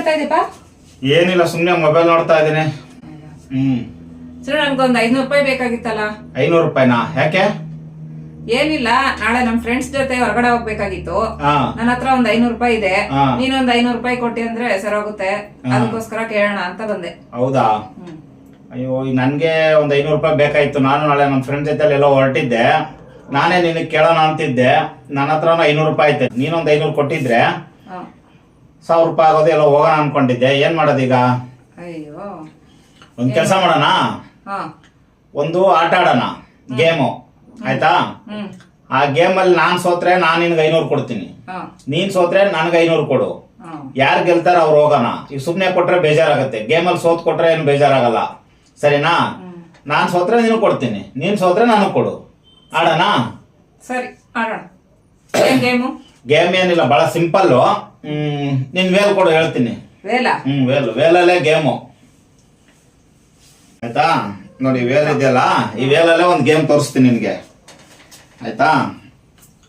ಮಾಡ್ತಾ ಇದೀಪ ಏನಿಲ್ಲ ಸುಮ್ನೆ ಮೊಬೈಲ್ ನೋಡ್ತಾ ಇದ್ದೀನಿ. ಹ್ಮ್. ಸರ್ ನನ್ಗೊಂದ್ ಐನೂರು ರೂಪಾಯಿ ಬೇಕಾಗಿತ್ತಲ್ಲ? ಐನೂರು ರೂಪಾಯಿನಾ? ಯಾಕೆ? ಏನಿಲ್ಲ ನಾಳೆ ನಮ್ ಫ್ರೆಂಡ್ಸ್ ಜೊತೆ ಹೊರಗಡೆ ಹೋಗ್ಬೇಕಾಗಿತ್ತು. ಹಾ. ನನ್ನ ಹತ್ರ ಒಂದ್ ಐನೂರು ರೂಪಾಯಿ ಇದೆ. ಹಾ. ನೀನೊಂದ್ ಐನೂರು ರೂಪಾಯಿ ಕೊಟ್ಟಿ ಅಂದ್ರೆ ಸರೋಗುತ್ತೆ ಅದಕ್ಕೋಸ್ಕರ ಕೇಳೋಣ ಅಂತ ಬಂದೆ. ಹೌದಾ? ಹ್ಮ್. ಅಯ್ಯೋ ನನ್ಗೆ ನನಗೆ ಒಂದು ಐನೂರು ರೂಪಾಯಿ ಬೇಕಾಯ್ತು. ನಾನು ನಾಳೆ ನಮ್ಮ ಫ್ರೆಂಡ್ ಜೊತೆ ಎಲ್ಲ ಹೊರಟಿದ್ದೆ. ನಾನೇ ನಿನಗೆ ಕೇಳೋಣ ಅಂತಿದ್ದೆ. ನನ್ನ ಹತ್ರನೂ ಐನೂರು ರೂಪಾಯಿ ಐತೆ. ನೀನೊಂದು ಐನೂರು ಕೊಟ್ಟಿದ್ರೆ ಹಾ. ಸಾವಿರ ರೂಪಾಯಿ ಆಗೋದು ಎಲ್ಲ ಹೋಗೋಣ ಅನ್ಕೊಂಡಿದ್ದೆ. ಏನು ಮಾಡೋದೀಗ ಅಯ್ಯೋ. ಒಂದು ಕೆಲಸ ಮಾಡೋಣ? ಹಾ. ಒಂದು ಆಟ ಆಡೋಣ. ಗೇಮು. ಆಯ್ತಾ? ಹ್ಮ್. ಆ ಗೇಮಲ್ಲಿ ನಾನು ಸೋತ್ರೆ ನಾನು ನಿನ್ಗೆ ಐನೂರು ಕೊಡ್ತೀನಿ. ಹಾ. ನೀನು ಸೋತ್ರೆ ನನ್ಗೆ ಐನೂರು ಕೊಡು. ಹಾ. ಯಾರು ಗೆಲ್ತಾರ ಅವ್ರು ಹೋಗೋಣ. ಈಗ ಸುಮ್ಮನೆ ಕೊಟ್ರೆ ಬೇಜಾರಾಗುತ್ತೆ. ಗೇಮಲ್ಲಿ ಸೋತ್ ಕೊಟ್ರೆ ಏನು ಬೇಜಾರಾಗಲ್ಲ. ಸರಿನಾ? ನಾನು ಸೋತ್ರೆ ನೀನು ಕೊಡ್ತೀನಿ. ನೀನು ಸೋತ್ರೆ ನಾನು ಕೊಡು. ಆಡೋಣ? ಸರಿ ಆಡೋಣ. ಏನ್ ಗೇಮು? ಗೇಮ್ ಏನಿಲ್ಲ ಬಹಳ ಸಿಂಪಲ್ ನಿನ್ ವೇಲ್ ಕೊಡು ಹೇಳ್ತೀನಿ. ವೇಲ ಹ್ಮ್ ವೇಲ್ ವೇಲಲ್ಲೇ ಗೇಮು ಆಯ್ತಾ? ನೋಡಿ ವೇಲ್ ಇದೆಯಲ್ಲ ಈ ವೇಲಲ್ಲೇ ಒಂದು ಗೇಮ್ ತೋರಿಸ್ತೀನಿ ನಿನಗೆ. ಆಯ್ತಾ?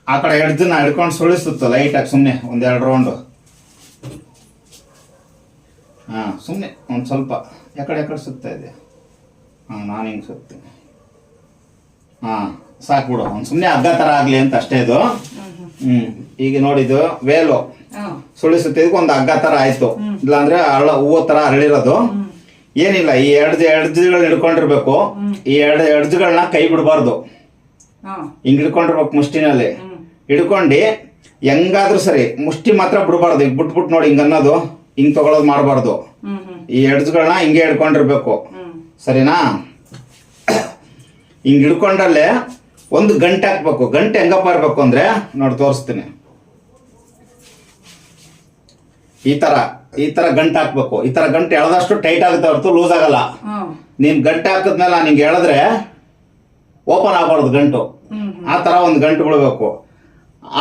ಆ ಕಡೆ ಹಿಡ್ದನ್ನ ಹಿಡ್ಕೊಂಡು ಸುಳಿಸುತ್ತು ಲೈಟಾಗಿ ಸುಮ್ಮನೆ ಒಂದೆರಡು ರೌಂಡು ಹಾಂ ಸುಮ್ಮನೆ ಒಂದು ಸ್ವಲ್ಪ. ಯಾಕಡೆ ಯಾಕಡೆ ಸುತ್ತಾ ಇದೆ ಹಾಂ ನಾನು ಹಿಂಗೆ ಸುತ್ತೀನಿ. ಹಾಂ ಸಾಕು ಬಿಡು. ಒಂದು ಸುಮ್ಮನೆ ಹಗ್ಗ ಥರ ಆಗಲಿ ಅಂತ ಅಷ್ಟೇ ಇದು. ಈಗ ನೋಡಿದ್ದು ವೇಲು. ಸುಳಿ ಒಂದು ಹಗ್ಗ ತರ ಆಯ್ತು. ಇಲ್ಲಾಂದ್ರೆ ಅರಳ ಹೂವು ತರ ಅರಳಿರೋದು ಏನಿಲ್ಲ ಈ ಎಡ್ಜ್ ಎಡ್ಜ್ಗಳನ್ನ ಹಿಡ್ಕೊಂಡಿರ್ಬೇಕು. ಈ ಎರಡ್ ಎಡ್ಜ್ಗಳನ್ನ ಕೈ ಬಿಡಬಾರ್ದು. ಹಿಂಗ್ ಹಿಡ್ಕೊಂಡಿರ್ಬೇಕು ಮುಷ್ಟಿನಲ್ಲಿ. ಹಿಡ್ಕೊಂಡು ಹೆಂಗಾದ್ರೂ ಸರಿ ಮುಷ್ಟಿ ಮಾತ್ರ ಬಿಡಬಾರ್ದು. ಈಗ ಬಿಟ್ಬಿಟ್ ನೋಡಿ ಹಿಂಗ ಅನ್ನೋದು ಹಿಂಗ್ ತಗೊಳೋದು ಮಾಡಬಾರ್ದು. ಈ ಎಡ್ಜ್ಗಳನ್ನ ಹಿಂಗೆ ಹಿಡ್ಕೊಂಡಿರ್ಬೇಕು. ಸರಿನಾ? ಹಿಂಗ್ ಹಿಡ್ಕೊಂಡಲ್ಲೇ ಒಂದು ಗಂಟೆ ಹಾಕ್ಬೇಕು. ಗಂಟೆ ಹೆಂಗಪ್ಪ ಇರ್ಬೇಕು ಅಂದ್ರೆ ನೋಡಿ ತೋರಿಸ್ತೀನಿ. ಈ ತರ ಈ ತರ ಗಂಟೆ ಹಾಕ್ಬೇಕು. ಈ ತರ ಗಂಟೆ ಎಳೆದಷ್ಟು ಟೈಟ್ ಆಗುತ್ತೆ ಹೊರತು ಲೂಸ್ ಆಗಲ್ಲ. ನೀನ್ ಗಂಟೆ ಹಾಕಿದ್ಮೇಲೆ ನಿಂಗೆ ಎಳೆದ್ರೆ ಓಪನ್ ಆಗಬಾರ್ದು ಗಂಟು. ಆ ತರ ಒಂದು ಗಂಟು ಬಿಡಬೇಕು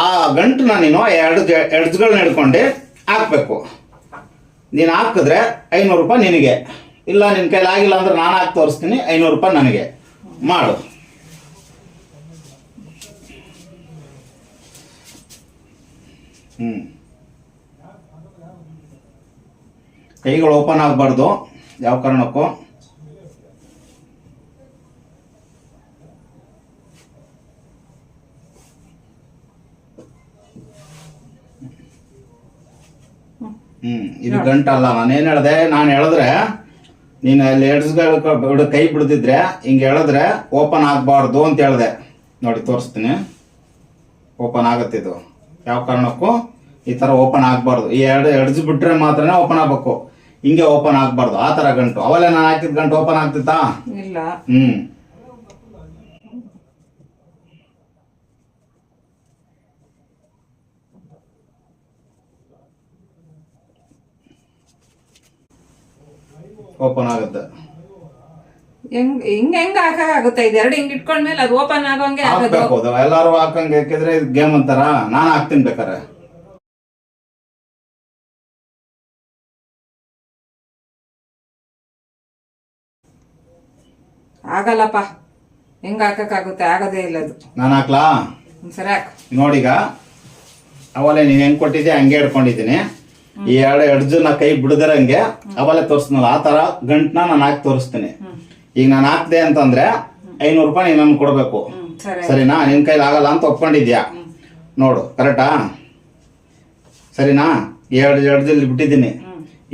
ಆ ಗಂಟನ್ನ ನೀನು ಎರಡು ಎಡ್ಜ್ಗಳನ್ನ ಹಿಡ್ಕೊಂಡು ಹಾಕ್ಬೇಕು. ನೀನು ಹಾಕಿದ್ರೆ ಐನೂರು ರೂಪಾಯಿ ನಿನಗೆ. ಇಲ್ಲ ನಿನ್ನ ಕೈಲಿ ಆಗಿಲ್ಲ ಅಂದ್ರೆ ನಾನು ಹಾಕಿ ತೋರಿಸ್ತೀನಿ ಐನೂರು ರೂಪಾಯಿ ನನಗೆ. ಮಾಡು. ಹ್ಞೂ ಕೈಗಳು ಓಪನ್ ಆಗಬಾರ್ದು ಯಾವ ಕಾರಣಕ್ಕೂ. ಹ್ಮ್ ಇದು ಗಂಟಲ್ಲ ನಾನೇನ್ ಹೇಳ್ದೆ ನಾನು ಹೇಳಿದ್ರೆ ನೀನು ಅಲ್ಲಿ ಎಡ್ಸ್ಗಳು ಕೈ ಬಿಡದಿದ್ರೆ ಹಿಂಗೆ ಹೇಳಿದ್ರೆ ಓಪನ್ ಆಗಬಾರ್ದು ಅಂತ ಹೇಳ್ದೆ. ನೋಡಿ ತೋರಿಸ್ತೀನಿ. ಓಪನ್ ಆಗತ್ತಿದು ಯಾವ ಕಾರಣಕ್ಕೂ ಈ ತರ ಓಪನ್ ಆಗ್ಬಾರ್ದು. ಈ ಎರಡು ಎಡ್ಜ್ ಬಿಟ್ರೆ ಮಾತ್ರನೇ ಓಪನ್ ಆಗಬೇಕು. ಹಿಂಗೆ ಓಪನ್ ಆಗ್ಬಾರ್ದು. ಆ ತರ ಗಂಟು. ಅವಲೇ ನಾನು ಹಾಕಿದ ಗಂಟು ಓಪನ್ ಆಗ್ತಿತ್ತಾ? ಇಲ್ಲ. ಹ್ಮ್. ಓಪನ್ ಆಗುತ್ತೆ. ಹೆಂಗ್ ಹಿಂಗ್ ಹೆಂಗ್ ಹಾಕಾಗುತ್ತೆ ಎರಡು ಹಿಂಗ್ ಇಟ್ಕೊಂಡ್ಮೇಲೆ ಅದು ಓಪನ್ ಆಗೋಂಗೆ ಆಗೋದು. ಹಾಕ್ಬೇಕು ಎಲ್ಲಾರು ಹಾಕಂಗೆ ಹಾಕಿದ್ರೆ ಗೇಮ್ ಅಂತಾರ? ನಾನು ಹಾಕ್ತೀನಿ ಬೇಕಾರೆ ಆಗಲ್ಲಪ್ಪ. ಹೆಂಗ್ ಹಾಕಕ್ಕಾಗುತ್ತೆ ಆಗದೇ ಇಲ್ಲ ಅದು. ನಾನು ಹಾಕ್ಲಾ? ಸರಿ ಹಾಕು. ನೋಡೀಗ ಅವಲೇ ನೀನು ಹೆಂಗ್ ಕೊಟ್ಟಿದ್ದೆ ಹಂಗೆ ಹಿಡ್ಕೊಂಡಿದ್ದೀನಿ. ಈ ಎರಡು ಎಡ್ಜನ್ನ ಕೈ ಬಿಡದಿರಂಗೆ ಅವಲೇ ತೋರಿಸ್ನಲ್ಲ. ಆ ತರ ಗಂಟನ್ನ ನಾನು ಹಾಕಿ ತೋರಿಸ್ತೀನಿ. ಈಗ ನಾನು ಹಾಕ್ದೆ ಅಂತಂದ್ರೆ ಐನೂರು ರೂಪಾಯಿ ನೀನು ಕೊಡಬೇಕು. ಸರಿನಾ? ನಿನ್ ಕೈಲಿ ಆಗಲ್ಲ ಅಂತ ಒಪ್ಕೊಂಡಿದ್ಯಾ? ನೋಡು ಕರೆಕ್ಟಾ? ಸರಿನಾ? ಎರಡು ಎಡ್ಜಲ್ಲಿ ಬಿಟ್ಟಿದ್ದೀನಿ.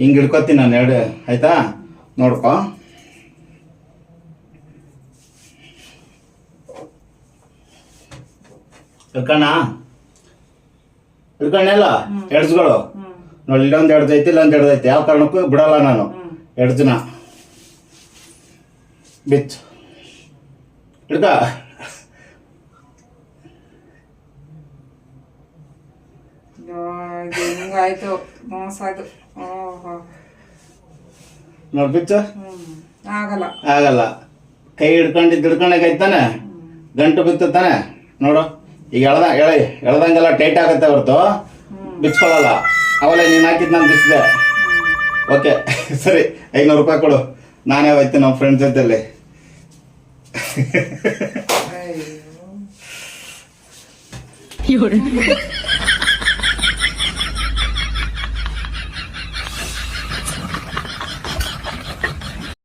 ಹಿಂಗೆ ಹಿಡ್ಕೊತೀನಿ ನಾನು ಎರಡು ಆಯ್ತಾ? ನೋಡ್ಕೊ. ಹಿಡ್ಕಣ್ಣ? ಹಿಡ್ಕಣ್ಣೆಲ್ಲ? ಎಡ್ಜ್ಗಳು ನೋಡಿ ಇಲ್ಲೊಂದು ಎಡ್ಜ್ ಐತಿ ಇಲ್ಲೊಂದು ಎಡ್ಜ್ ಐತಿ ಯಾವ ಕಾರಣಕ್ಕೂ ಬಿಡಲ್ಲ ನಾನು. ಎಡ್ಜನ ಮೋಸ ಅದು ಓಹೋ. ನೋಡಿ ಬಿಚ್ಚು ಆಗಲ್ಲ. ಆಗಲ್ಲ. ಕೈ ಹಿಡ್ಕೊಂಡಿದ್ದು ಹಿಡ್ಕೊಂಡಾಗೈತಾನೆ ಗಂಟು ಬಿತ್ತಾನೆ ನೋಡು. ಈಗ ಎಳ್ದ ಎಳೆ ಎಳ್ದಂಗೆಲ್ಲ ಟೈಟ್ ಆಗುತ್ತೆ ಹೊರತು. ಬಿಚ್ಕೊಳ್ಳಲ್ಲ. ಅವಲೇ ನೀನು ಹಾಕಿದ್ ನಾನು ಬಿಚ್ಚಿದೆ ಓಕೆ. ಸರಿ ಐನೂರು ರೂಪಾಯಿ ಕೊಡು. ನಾನೇ ಹೋಯ್ತೀನಿ ನಮ್ಮ ಫ್ರೆಂಡ್ಸ್ ಜೊತೆಲಿ. ಅಯ್ಯೋ